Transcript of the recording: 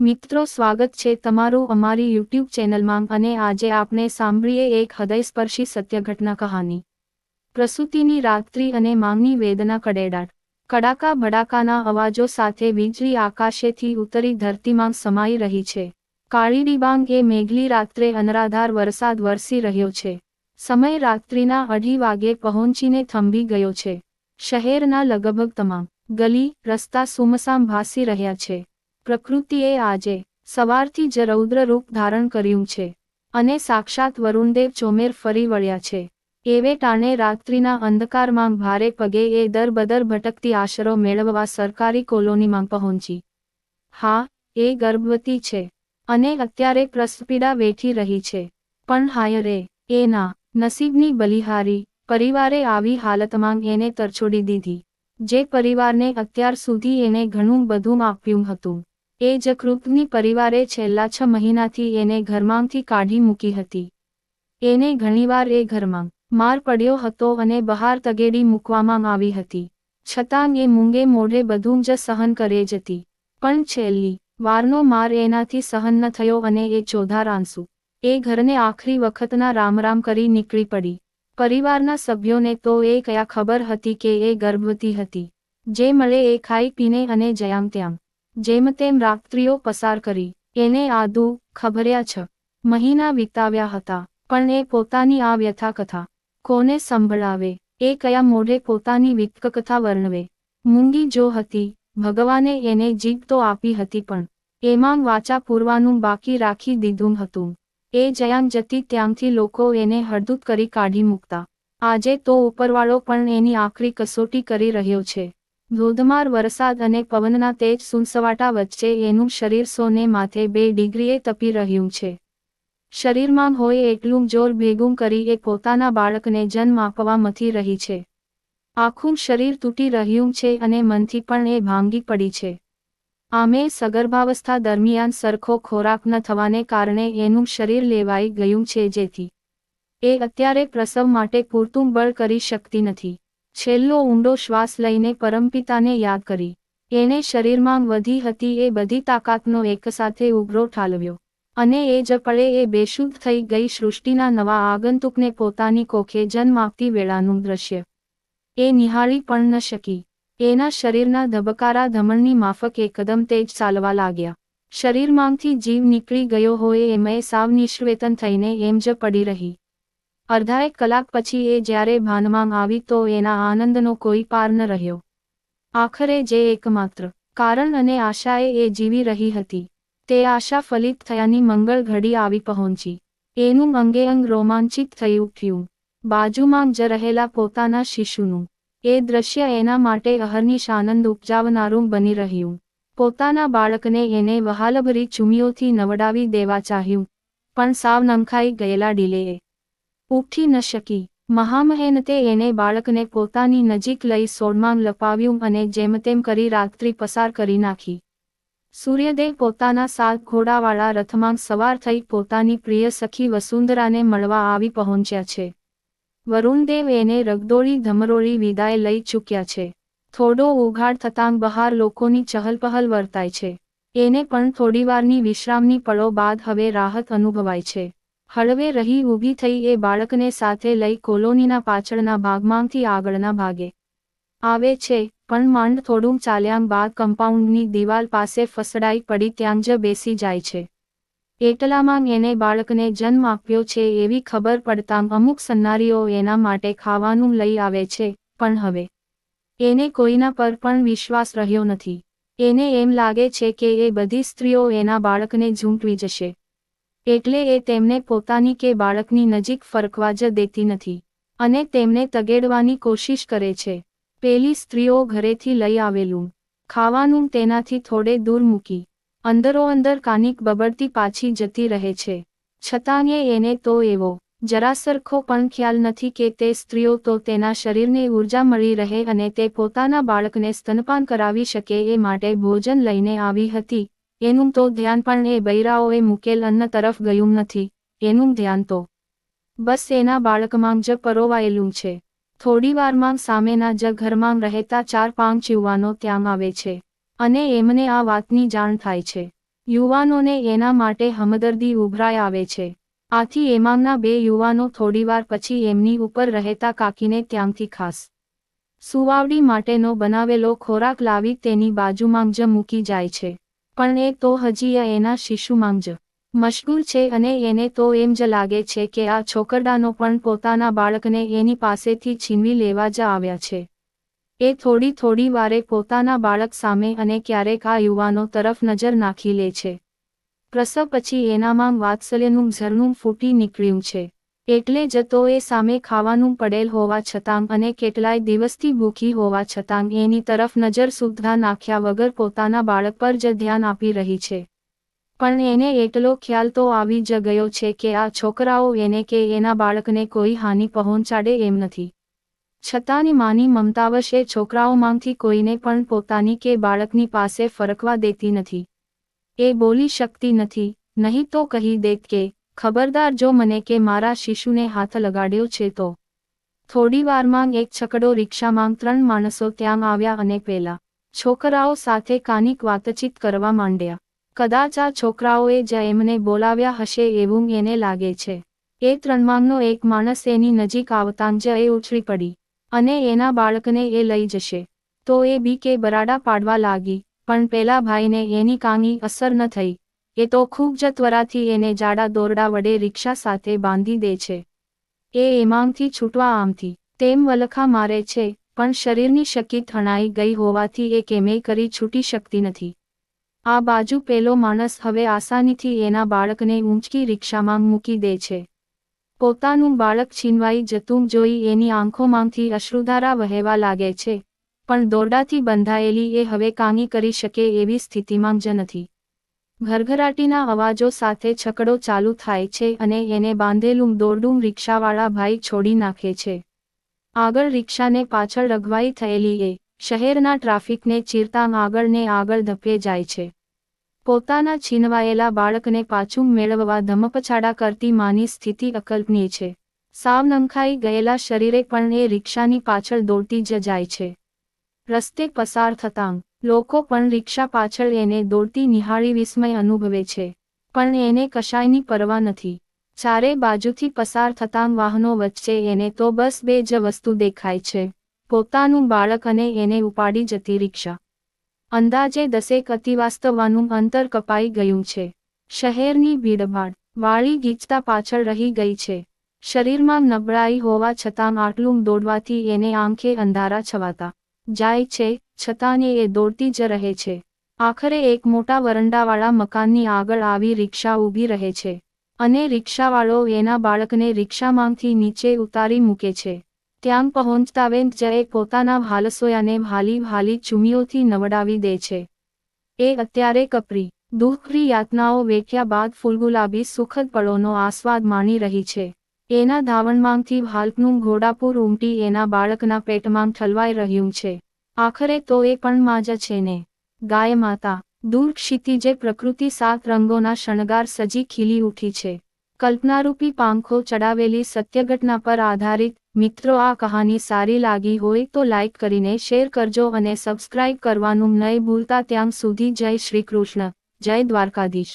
મિત્રો, સ્વાગત છે તમારું અમારી યુટ્યુબ ચેનલમાં અને આજે આપણે સાંભળીએ એક હૃદયસ્પર્શી સત્ય ઘટના કહાની. પ્રસૂતિની રાત્રિ અને માંગની વેદના કડેડાટ. કડાકા ભડાકાના અવાજો સાથે વીજળી આકાશેથી ઉતરી ધરતીમાં સમાઈ રહી છે. કાળી ડિબાંગ એ મેઘલી રાત્રે અનરાધાર વરસાદ વરસી રહ્યો છે. સમય રાત્રિના અઢી વાગે પહોંચીને થંભી ગયો છે. શહેરના લગભગ તમામ ગલી, રસ્તા સુમસામ ભાસી રહ્યા છે. પ્રકૃતિએ આજે સવારથી જ રૌદ્ર રૂપ ધારણ કર્યું છે અને સાક્ષાત વરુણદેવ ચોમેર ફરી વળ્યા છે. એવે ટાણે રાત્રિના અંધકારમાં ભારે પગે એ દરબદર ભટકતી આશરો મેળવવા સરકારી કોલોનીમાં પહોંચી. હા, એ ગર્ભવતી છે અને અત્યારે પ્રસપીડા વેઠી રહી છે. પણ હાયરે એના નસીબની બલિહારી, પરિવારે આવી હાલતમાં એને તરછોડી દીધી. જે પરિવારને અત્યાર સુધી એને ઘણું બધું આપ્યું હતું. એ જ કૃપની પરિવારે છેલ્લા છ મહિનાથી એને ઘરમાંથી કાઢી મૂકી હતી. એને ઘણીવાર એ ઘરમાં માર પડ્યો હતો અને બહાર તગેડી મૂકવામાં આવી હતી. છતાં એ મૂંગે મોઢે બધું જ સહન કરે જતી. પણ છેલ્લી વારનો માર એનાથી સહન ન થયો અને એ ચોધાર આંસુ એ ઘરને આખરી વખતના રામ રામ કરી નીકળી પડી. પરિવારના સભ્યોને તો એ કયા ખબર હતી કે એ ગર્ભવતી હતી. જે મળે એ ખાઈ પીને અને જયામ ત્યાં જેમ તેમ રાત્રિઓ પસાર કરી. એને આદુ ખબર્યા છ. મહિના વિતાવ્યા હતા, પણ એ પોતાની આ વ્યથાકથા કોને સંભળાવે? એ કયા મોઢે પોતાની વિકકથા વર્ણવે? મૂંગી જો હતી, ભગવાને એને જીભ તો આપી હતી પણ એમાં વાચા પૂરવાનું બાકી રાખી દીધું હતું. એ જયાન જતી ત્યાંથી લોકો એને હળદૂત કરી કાઢી મૂકતા. આજે તો ઉપરવાળો પણ એની આખરી કસોટી કરી રહ્યો છે. ધોધમાર વરસાદ અને પવનના તેજ સુનસવાટા વચ્ચે એનું શરીર સોને માથે બે ડિગ્રીએ તપી રહ્યું છે. શરીરમાં હોય એટલું જોર ભેગું કરી એ પોતાના બાળકને જન્મ આપવા મથી રહી છે. આખું શરીર તૂટી રહ્યું છે અને મનથી પણ એ ભાંગી પડી છે. આમે સગર્ભાવસ્થા દરમિયાન સરખો ખોરાક ન થવાને કારણે એનું શરીર લેવાઈ ગયું છે જેથી એ અત્યારે પ્રસવ માટે પૂરતું બળ કરી શકતી નથી. છેલ્લો ઊંડો શ્વાસ લઈને પરમપિતાને યાદ કરી. એણે શરીરમાં વધી હતી એ બધી તાકાતનો એકસાથે ઉભરો ઠાલવ્યો. અને એ જ પળે એ બેશુદ્ધ થઈ ગઈ સૃષ્ટિના નવા આગંતુકને પોતાની કોખે જન્મ આપતી વેળાનું દ્રશ્ય. એ નિહાળી પણ ન શકી. એના શરીરના ધબકારા ધમણની માફક એકદમ તેજ ચાલવા લાગ્યા. શરીરમાંથી જીવ નીકળી ગયો હોય એ સાવ નિશ્વેતન થઈને એમ જ પડી રહી. અડધા કલાક પછી એ જ્યારે ભાનમાં આવી તો એના આનંદનો કોઈ પાર ન રહ્યો. આખરે જે એકમાત્ર કારણ અને આશાએ એ જીવી રહી હતી, તે આશા ફલિત થયાની મંગળ ઘડી આવી પહોંચી. એનું અંગે અંગ રોમાંચિત થઈ ઉઠ્યું. બાજુમાં જ રહેલા પોતાના શિશુનું, એ દ્રશ્ય એના માટે અહર્નિશ આનંદ ઉપજાવનારું બની રહ્યું. પોતાના બાળકને એને વહાલભરી ચુમીઓથી નવડાવી દેવા ચાહ્યું, પણ સાવ નંખાઈ ગયેલા ડીલેએ ઉઠી ન શકી. મહામહેનતે એને બાળકને પોતાની નજીક લઈ સોડમાં લપાવ્યું અને જેમ તેમ કરી રાત્રિ પસાર કરી નાખી. સૂર્યદેવ પોતાના સાત ઘોડાવાળા રથમાં સવાર થઈ પોતાની પ્રિય સખી વસુંધરાને મળવા આવી પહોંચ્યા છે. વરુણદેવ એને રગદોળી ધમરોળી વિદાય લઈ ચૂક્યા છે. થોડો ઉઘાડ થતાં બહાર લોકોની ચહલપહલ વર્તાય છે. એને પણ થોડીવારની વિશ્રામની પળો બાદ હવે રાહત અનુભવાય છે. હળવે રહી ઊભી થઈ એ બાળકને સાથે લઈ કોલોનીના પાછળના ભાગમાંથી આગળના ભાગે આવે છે, પણ માંડ થોડું ચાલ્યા બાદ કમ્પાઉન્ડની દિવાલ પાસે ફસડાઈ પડી ત્યાં જ બેસી જાય છે. એટલામાં એને બાળકને જન્મ આપ્યો છે એવી ખબર પડતાં અમુક સન્નારીઓ એના માટે ખાવાનું લઈ આવે છે, પણ હવે એને કોઈના પર પણ વિશ્વાસ રહ્યો નથી. એને એમ લાગે છે કે એ બધી સ્ત્રીઓ એના બાળકને ઝૂંટવી જશે. એટલે એ તેમને પોતાની કે બાળકની નજીક ફરકવા જ દેતી નથી. અને તેમને તગેડવાની કોશિશ કરે છે. પેલી સ્ત્રીઓ ઘરેથી લઈ આવેલું. ખાવાનું તેનાથી થોડે દૂર મૂકી. અંદરો અંદર કાનિક બબડતી પાછી જતી રહે છે. છતાં એને તો એવો જરાસરખો પણ ખ્યાલ નથી કે તે સ્ત્રીઓ તો તેના શરીરને ઊર્જા મળી રહે અને તે પોતાના બાળકને સ્તનપાન કરાવી શકે એ માટે ભોજન લઈને આવી હતી. એનું તો ધ્યાન પણ એ બૈરાઓએ મૂકેલ અન્ન તરફ ગયું નથી. એનું ધ્યાન તો બસ એના બાળકમાં જ પરોવાયેલું છે. થોડીવારમાં સામેના જ ઘરમાં રહેતા ચાર પાંચ યુવાનો ત્યાં આવે છે. અને એમને આ વાતની જાણ થાય છે. યુવાનોને એના માટે હમદર્દી ઉભરાઈ આવે છે. આથી એમાંના બે યુવાનો થોડીવાર પછી એમની ઉપર રહેતા કાકીને ત્યાંથી ખાસ સુવાવડી માટેનો બનાવેલો ખોરાક લાવી તેની બાજુમાં જ મૂકી જાય છે. પણ એ તો હજી એના શિશુમાં જ મશગુલ છે અને એને તો એમ જ લાગે છે કે આ છોકરડાનો પણ પોતાના બાળકને એની પાસેથી છીનવી લેવા જ આવ્યા છે. એ થોડી થોડી વારે પોતાના બાળક સામે અને ક્યારેક આ યુવાનો તરફ નજર નાખી લે છે. પ્રસવ પછી એનામાં વાત્સલ્યનું ઝરણું ફૂટી નીકળ્યું છે. એટલે જ તો એ સામે ખાવાનું પડેલ હોવા છતાં અને કેટલાય દિવસથી ભૂખી હોવા છતાં એની તરફ નજર સુધા નાખ્યા વગર પોતાના બાળક પર જ ધ્યાન આપી રહી છે. પણ એને એટલો ખ્યાલ તો આવી જ ગયો છે કે આ છોકરાઓ એને કે એના બાળકને કોઈ હાનિ પહોંચાડે એમ નથી. છતાંની માની મમતાવશ એ છોકરાઓમાંથી કોઈને પણ પોતાની કે બાળકની પાસે ફરકવા દેતી નથી. એ બોલી શકતી નથી, નહીં તો કહી દેત કે ખબરદાર જો મને કે મારા શિશુને હાથ લગાડ્યો છે તો? થોડી વારમાં એક છકડો રિક્ષામાં ત્રણ માણસો ત્યાં આવ્યા અને પેલા છોકરાઓ સાથે કાનિક વાતચીત કરવા માંડ્યા. કદાચ આ છોકરાઓએ જ એમને બોલાવ્યા હશે એવું એને લાગે છે. એ ત્રણમાંનો એક માણસ એની નજીક આવતાં જ એ ઉછળી પડી અને એના બાળકને એ લઈ જશે. તો એ બી કે બરાડા પાડવા લાગી, પણ પેલા ભાઈને એની કાંગી અસર ન થઈ. એ તો ખૂબ જ ત્વરાથી એને જાડા દોરડા વડે રિક્ષા સાથે બાંધી દે છે. એ એમાંગથી છૂટવા આમથી, તેમ વલખા મારે છે, પણ શરીરની શકી થણાઈ ગઈ હોવાથી એ કેમેય કરી છૂટી શકતી નથી. આ બાજુ પેલો માણસ હવે આસાનીથી એના બાળકને ઊંચકી રિક્ષામાં મૂકી દે છે. પોતાનું બાળક છીનવાઈ જતું જોઈ એની આંખોમાંથી અશ્રુધારા વહેવા લાગે છે, પણ દોરડાથી બંધાયેલી એ હવે કાંગી કરી શકે એવી સ્થિતિમાં જ નથી. ઘરઘરાટીના અવાજો સાથે છકડો ચાલુ થાય છે અને એને બાંધેલું દોરડું રિક્ષાવાળા ભાઈ છોડી નાખે છે. આગળ રિક્ષાને પાછળ રઘવાઈ થયેલી એ શહેરના ટ્રાફિકને ચીરતા આગળને આગળ ધપે જાય છે. પોતાના છીનવાયેલા બાળકને પાછું મેળવવા ધમપછાડા કરતી માની સ્થિતિ અકલ્પનીય છે. સાવ નંખાઈ ગયેલા શરીરે પણ એ રિક્ષાની પાછળ દોડતી જ જાય છે. રસ્તે પસાર થતાં લોકો પણ રિક્ષા પાછળ એને દોડતી નિહાળી વિસ્મય અનુભવે છે. પણ એને કશાયની પરવા નથી. ચારે બાજુથી પસાર થતાં વાહનો વચ્ચે એને તો બસ બે જ વસ્તુ દેખાય છે. પોતાનું બાળક અને એને ઉપાડી જતી રિક્ષા. અંદાજે દસેક અતિવાસ્તવાનું અંતર કપાઈ ગયું છે. શહેરની ભીડભાડ, વાળી ગીચતા પાછળ રહી ગઈ છે. શરીરમાં નબળાઈ હોવા છતાં આટલું દોડવાથી એને આંખે અંધારા છવાતા. જાય છે છતાંને એ દોડતી જ રહે છે. આખરે એક મોટા વરંડાવાળા મકાનની આગળ આવી રિક્ષા ઊભી રહે છે અને રિક્ષાવાળો એના બાળકને રિક્ષામાંથી નીચે ઉતારી મૂકે છે. ત્યાં પહોંચતા વેંત જયે પોતાના ભાલસોયાને ભાલી ભાલી ચુમીઓથી નવડાવી દે છે. એ અત્યારે કપરી દુઃખરી યાતનાઓ વેઠ્યા બાદ ફૂલગુલાબી સુખદ પળોનો આસ્વાદ માણી રહી છે. એના ધાવણમાંથી ભાલકનું ઘોડાપુર ઉમટી એના બાળકના પેટમાં ઠલવાઈ રહ્યું છે. આખરે તો એ પણ માં છે ને. ગાય માતા દૂર ક્ષિતિજે પ્રકૃતિ સાત રંગોના શણગાર સજી ખીલી ઉઠી છે. કલ્પનારૂપી પાંખો ચડાવેલી સત્યઘટના પર આધારિત, મિત્રો આ કહાની સારી લાગી હોય તો લાઇક કરીને શેર કરજો અને સબસ્ક્રાઇબ કરવાનું નહીં ભૂલતા ત્યાં સુધી જય શ્રી કૃષ્ણ, જય દ્વારકાધીશ.